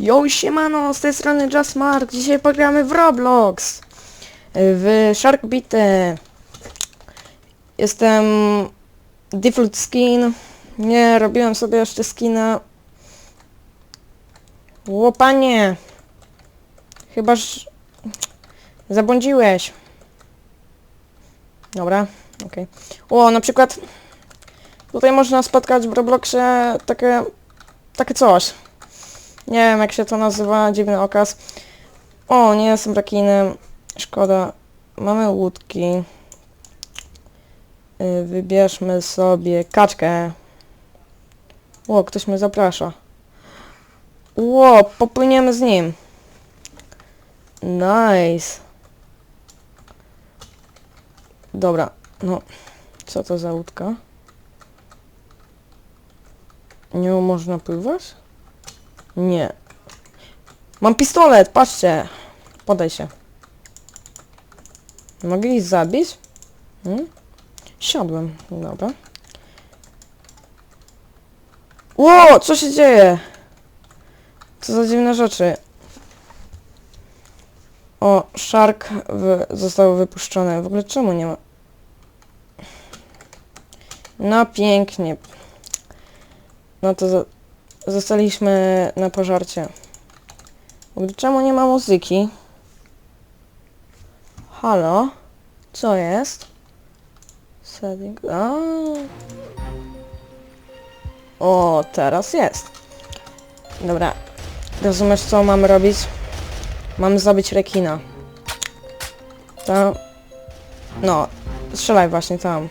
Yo, siemano, z tej strony JustMark. Dzisiaj pogramy w Roblox. W Sharkbite. Jestem default skin. Nie, robiłem sobie jeszcze skina. Łopanie. Chybaż zabłądziłeś. Dobra, okej. O, na przykład tutaj można spotkać w Robloxie takie, takie coś. Nie wiem jak się to nazywa, dziwny okaz. O, nie jestem rekinem. Szkoda. Mamy łódki. Y, Wybierzmy sobie kaczkę. Ło, ktoś mnie zaprasza. Ło, popłyniemy z nim. Nice. Dobra, no. Co to za łódka? Nią można pływać? Nie. Mam pistolet, patrzcie. Podaj się. Mogę ich zabić? Hmm? Siadłem, dobra. Ło, co się dzieje? Co za dziwne rzeczy. O, Shark w, został wypuszczony. W ogóle czemu nie ma? No pięknie. No to za, zostaliśmy na pożarcie. Czemu nie ma muzyki? Halo? Co jest? Setting... A. O, teraz jest. Dobra. Rozumiesz, co mamy robić? Mamy zabić rekina. Tam... No, strzelaj właśnie tam.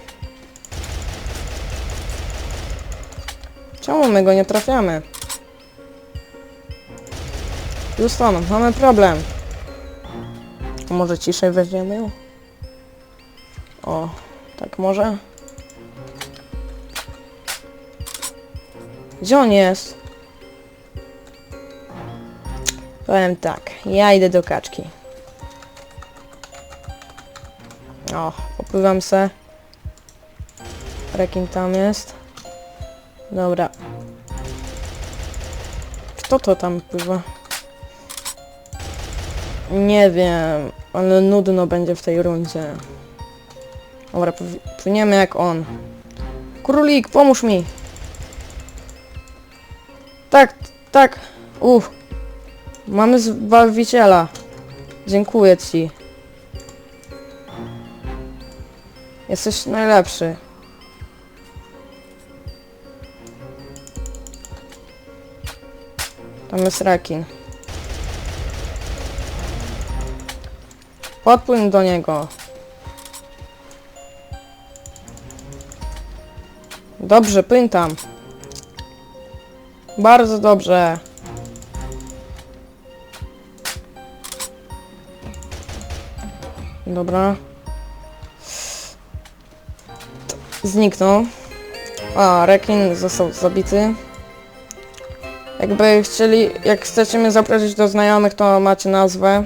Czemu my go nie trafiamy? Houston, mamy problem. Może ciszej weźmiemy ją? O, tak może? Gdzie on jest? Powiem tak, ja idę do kaczki. O, popływam se. Rekin tam jest. Dobra. Kto to tam pływa? Nie wiem, ale nudno będzie w tej rundzie. Dobra, płyniemy jak on. Królik, pomóż mi! Tak, tak. Uff. Mamy zbawiciela. Dziękuję ci. Jesteś najlepszy. Tam jest rekin. Podpłyń do niego. Dobrze, płyń tam. Bardzo dobrze. Dobra. Zniknął. A, rekin został zabity. Jakby chcieli, jak chcecie mnie zaprosić do znajomych, to macie nazwę.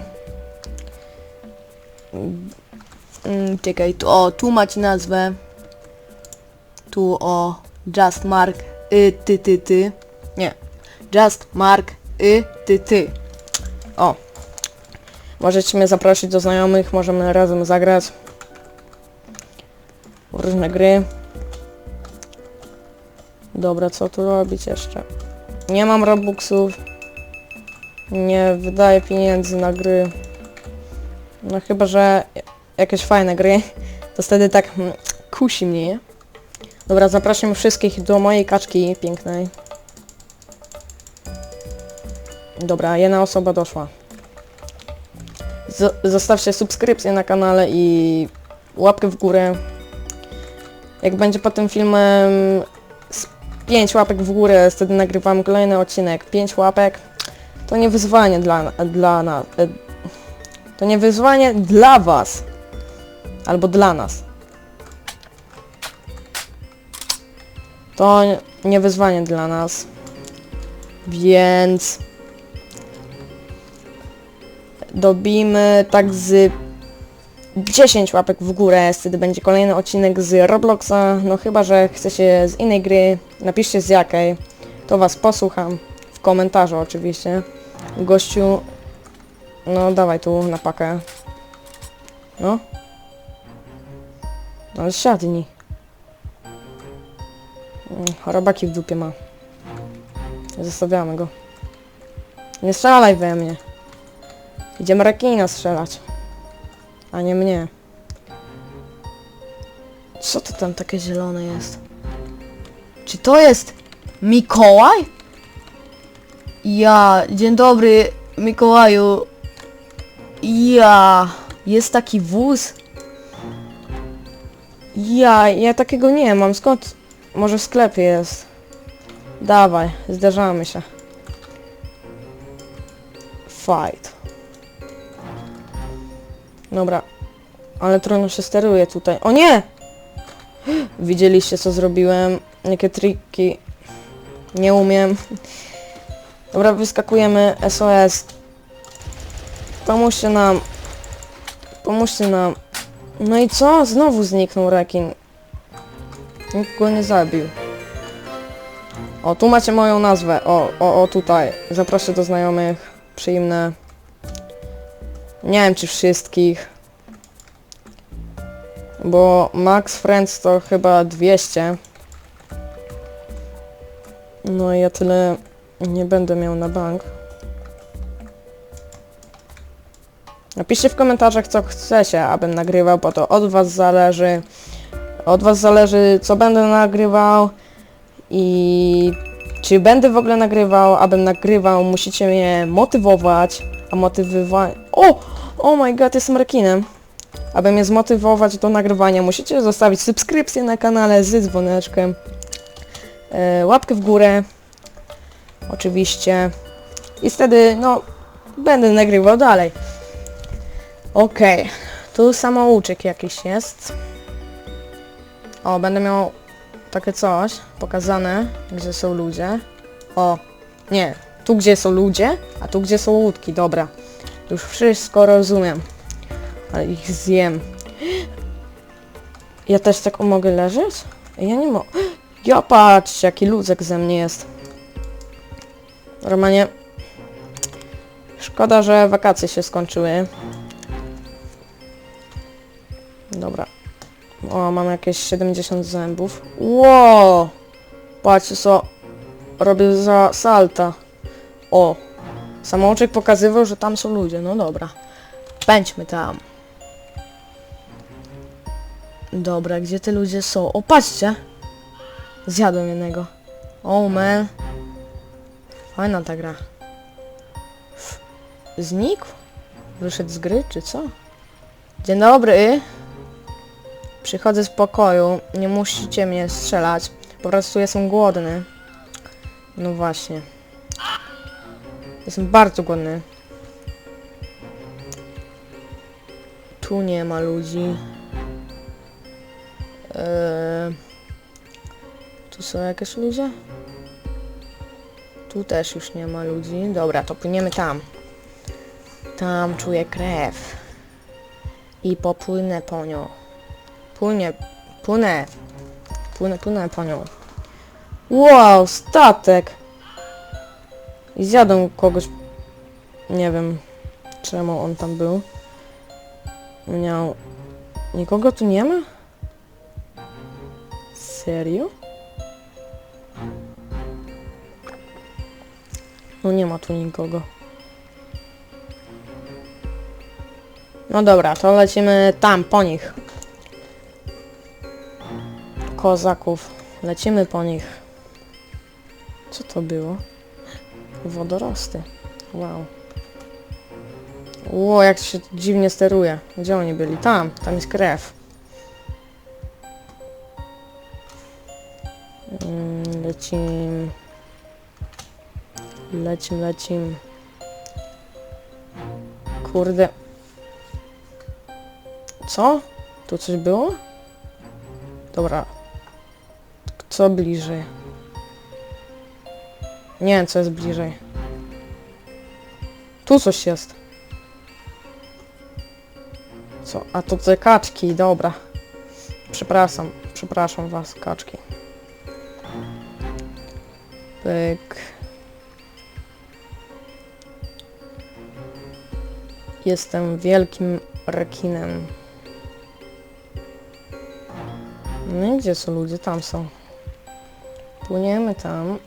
Mm, czekaj, tu, o, tu macie nazwę. Tu o, Just Mark, y, ty, ty, ty. Nie, Just Mark, y, ty, ty. O. Możecie mnie zaprosić do znajomych, możemy razem zagrać. w Różne gry. Dobra, co tu robić jeszcze? Nie mam robuxów. Nie wydaję pieniędzy na gry. No chyba, że jakieś fajne gry. To wtedy tak mm, kusi mnie, nie? Dobra, zapraszam wszystkich do mojej kaczki pięknej. Dobra, jedna osoba doszła. Z zostawcie subskrypcję na kanale i łapkę w górę. Jak będzie po tym filmem 5 łapek w górę, wtedy nagrywam kolejny odcinek. 5 łapek to nie wyzwanie dla, dla nas. To nie wyzwanie dla was. Albo dla nas. To nie wyzwanie dla nas. Więc dobijmy tak z 10 łapek w górę, wtedy będzie kolejny odcinek z Robloxa, no chyba, że chcecie z innej gry, napiszcie z jakiej, to was posłucham, w komentarzu oczywiście. Gościu... No dawaj tu na pakę. No. No ale siadnij. Mm, Robaki w dupie ma. Zostawiamy go. Nie strzelaj we mnie. Idziemy rekina strzelać. A nie mnie. Co to tam takie zielone jest? Czy to jest Mikołaj? Ja, dzień dobry Mikołaju. Ja, jest taki wóz? Ja, ja takiego nie mam. Skąd? Może w sklepie jest. Dawaj, zderzamy się. Fight. Dobra. Ale trudno się steruje tutaj. O nie! Widzieliście co zrobiłem? Jakie triki. Nie umiem. Dobra, wyskakujemy. SOS. Pomóżcie nam. Pomóżcie nam. No i co? Znowu zniknął rekin. Nikt go nie zabił. O, tu macie moją nazwę. O, o, o, tutaj. Zaproszę do znajomych. Przyjemne. Nie wiem, czy wszystkich. Bo Max Friends to chyba 200. No i ja tyle nie będę miał na bank. Napiszcie w komentarzach, co chcecie, abym nagrywał, bo to od was zależy. Od was zależy, co będę nagrywał i czy będę w ogóle nagrywał, abym nagrywał, musicie mnie motywować, a motywowanie... O! Oh my god, jestem rekinem. Aby mnie zmotywować do nagrywania, musicie zostawić subskrypcję na kanale z dzwoneczkiem, e, łapkę w górę, oczywiście, i wtedy, no, będę nagrywał dalej. Okej, tu samouczek jakiś jest. O, będę miał takie coś pokazane, gdzie są ludzie. O, nie, tu gdzie są ludzie, a tu gdzie są łódki, dobra. Już wszystko rozumiem. Ale ich zjem. Ja też tak mogę leżeć? Ja nie mogę. Ja patrzcie, jaki luzek ze mnie jest. Normalnie... Szkoda, że wakacje się skończyły. Dobra. O, mam jakieś 70 zębów. Ło! Patrzcie co robię za salta. O! Samouczek pokazywał, że tam są ludzie. No dobra. Pędźmy tam. Dobra, gdzie te ludzie są? O, patrzcie! Zjadłem jednego. Oh man. Fajna ta gra. Znikł? Wyszedł z gry, czy co? Dzień dobry. Przychodzę z pokoju. Nie musicie mnie strzelać. Po prostu jestem głodny. No właśnie. Jestem bardzo głodny. Tu nie ma ludzi. Eee, tu są jakieś ludzie? Tu też już nie ma ludzi. Dobra, to płyniemy tam. Tam czuję krew. I popłynę po nią. Płynie, płynę. Płynę, płynę po nią. Wow, statek! I zjadą kogoś. Nie wiem, czemu on tam był. Miał... Nikogo tu nie ma? Serio? No nie ma tu nikogo. No dobra, to lecimy tam, po nich. Kozaków. Lecimy po nich. Co to było? Wodorosty. Wow. Ło, jak się dziwnie steruje. Gdzie oni byli? Tam, tam jest krew. Lecim. Lecim, lecim. Kurde. Co? Tu coś było? Dobra. Co bliżej? Nie co jest bliżej. Tu coś jest. Co? A to te kaczki, dobra. Przepraszam, przepraszam was, kaczki. Pyk. Jestem wielkim rekinem. No i gdzie są ludzie? Tam są. Płyniemy tam.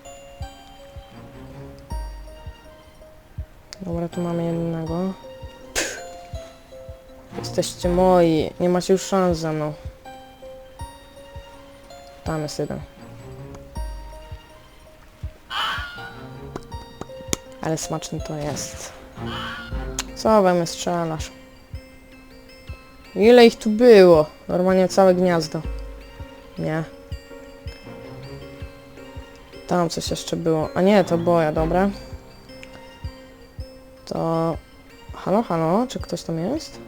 Dobra, tu mamy jednego. Jesteście moi. Nie macie już szans ze mną. Tam jest jeden. Ale smaczny to jest. Co we mnie strzelasz? Ile ich tu było? Normalnie całe gniazdo. Nie. Tam coś jeszcze było. A nie, to boja, dobra. To... Halo, halo? Czy ktoś tam jest?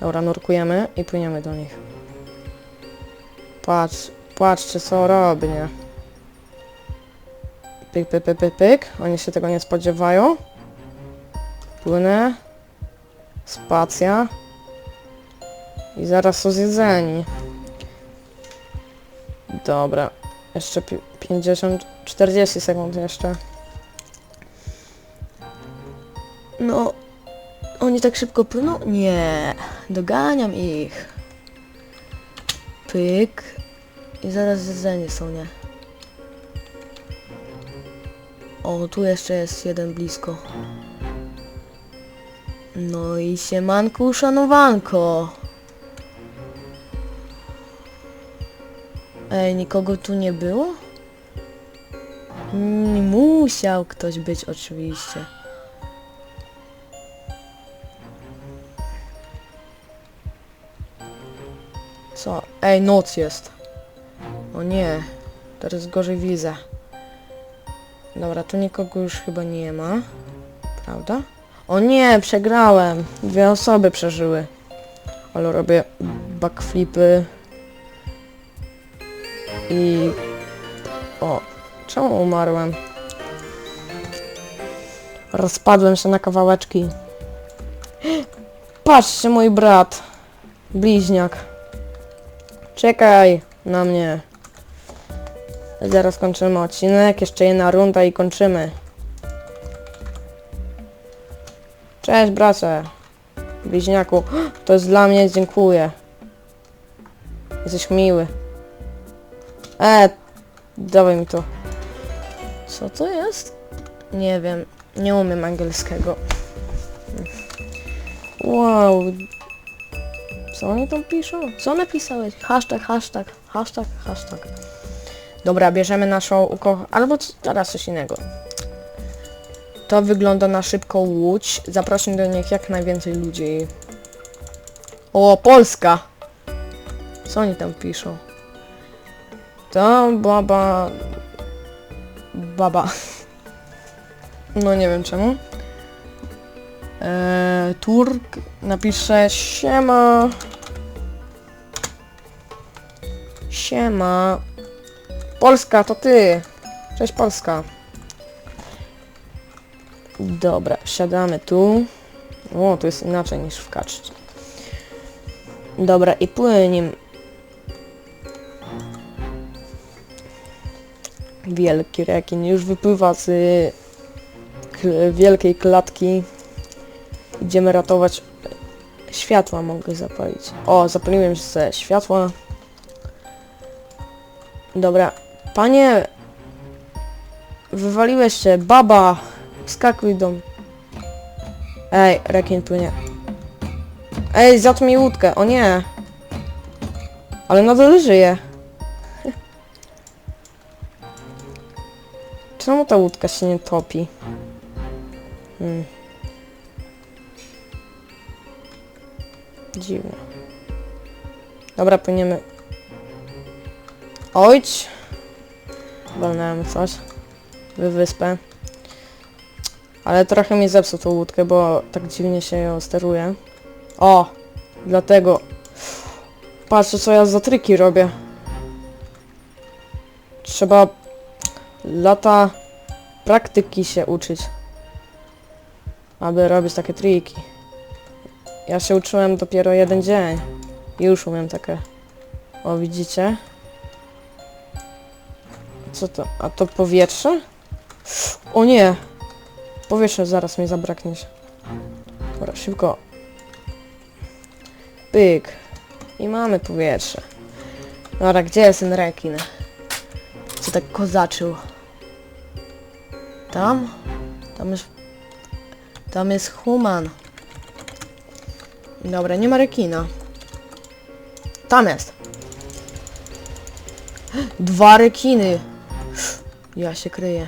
Dobra, nurkujemy i płyniemy do nich. Patrz, patrzcie co robi, nie? Pyk, pyk, pyk, pyk, pyk. Oni się tego nie spodziewają. Płynę. Spacja. I zaraz są zjedzeni. Dobra. Jeszcze pi- 50, 40 sekund jeszcze. No. Oni tak szybko płyną? Nie. Doganiam ich. Pyk. I zaraz zjedzeni są, nie? O, tu jeszcze jest jeden blisko. No i siemanku, uszanowanko. Ej, nikogo tu nie było? Mm, musiał ktoś być oczywiście. Co? Ej, noc jest. O nie, teraz gorzej widzę. Dobra, tu nikogo już chyba nie ma. Prawda? O nie, przegrałem. Dwie osoby przeżyły. Ale robię backflipy. I... O, czemu umarłem? Rozpadłem się na kawałeczki. Patrzcie, mój brat. Bliźniak. Czekaj na mnie. Zaraz kończymy odcinek, jeszcze jedna runda i kończymy. Cześć bracie. Bliźniaku. To jest dla mnie, dziękuję. Jesteś miły. E, dawaj mi to. Co to jest? Nie wiem, nie umiem angielskiego. Wow. Co oni tam piszą? Co napisałeś? Hashtag, hashtag, hashtag, hashtag. Dobra, bierzemy naszą uko... Albo teraz coś innego. To wygląda na szybką łódź. Zapraszam do nich jak najwięcej ludzi. O, Polska! Co oni tam piszą? To baba... Baba. No nie wiem czemu. Eee, Turk napisze siema. Siema. Polska, to ty. Cześć Polska. Dobra, siadamy tu. O, tu jest inaczej niż w kaczce. Dobra, i płyniemy. Wielki rekin już wypływa z wielkiej klatki. Idziemy ratować światła mogę zapalić. O, zapaliłem ze światła. Dobra. Panie! Wywaliłeś się, baba! Skakuj do mnie. Ej, rekin płynie. Ej, zjadł mi łódkę, o nie! Ale nadal żyje. Czemu ta łódka się nie topi? Hmm. Dziwne. Dobra, płyniemy. Ojć! Walnąłem coś. Wy wyspę. Ale trochę mi zepsuł tą łódkę, bo tak dziwnie się ją steruje. O! Dlatego... Patrzcie co ja za triki robię. Trzeba lata praktyki się uczyć. Aby robić takie triki. Ja się uczyłem dopiero jeden dzień. I Już umiem takie. O, widzicie? Co to? A to powietrze? O nie! Powietrze zaraz mi zabraknie. się. Dobra, szybko. Pyk. I mamy powietrze. Dobra, gdzie jest ten rekin? Co tak kozaczył? Tam? Tam jest... Tam jest human. Dobra, nie ma rekina. Tam jest. Dwa rekiny. Ja się kryję.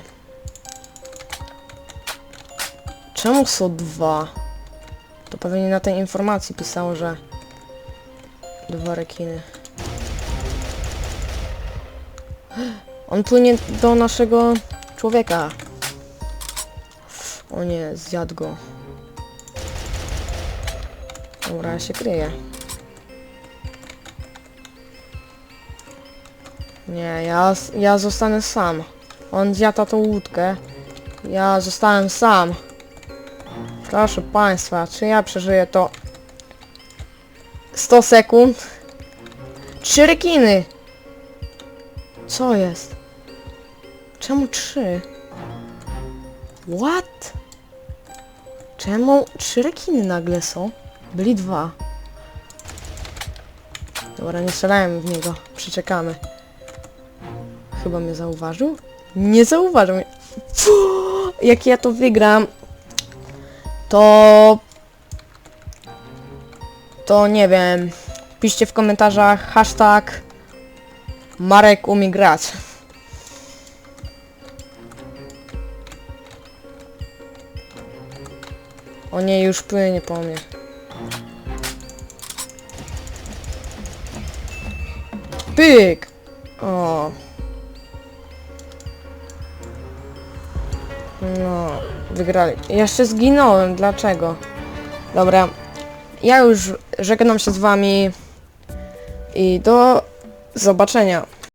Czemu są dwa? To pewnie na tej informacji pisało, że dwa rekiny. On płynie do naszego człowieka. O nie, zjadł go. Dobra, ja się kryję. Nie, ja, ja zostanę sam. On zjada tą łódkę. Ja zostałem sam. Proszę państwa, czy ja przeżyję to 100 sekund? Trzy rekiny! Co jest? Czemu trzy? What? Czemu trzy rekiny nagle są? Byli dwa. Dobra, nie strzelałem w niego. Przeczekamy. Chyba mnie zauważył? Nie. Fuuu, jak ja to wygram, to... To nie wiem. Piszcie w komentarzach hashtag Marek umie grać. O nie, już płynie po mnie. Pyk! O. No, wygrali. Jeszcze zginąłem, dlaczego? Dobra, ja już żegnam się z wami i do zobaczenia.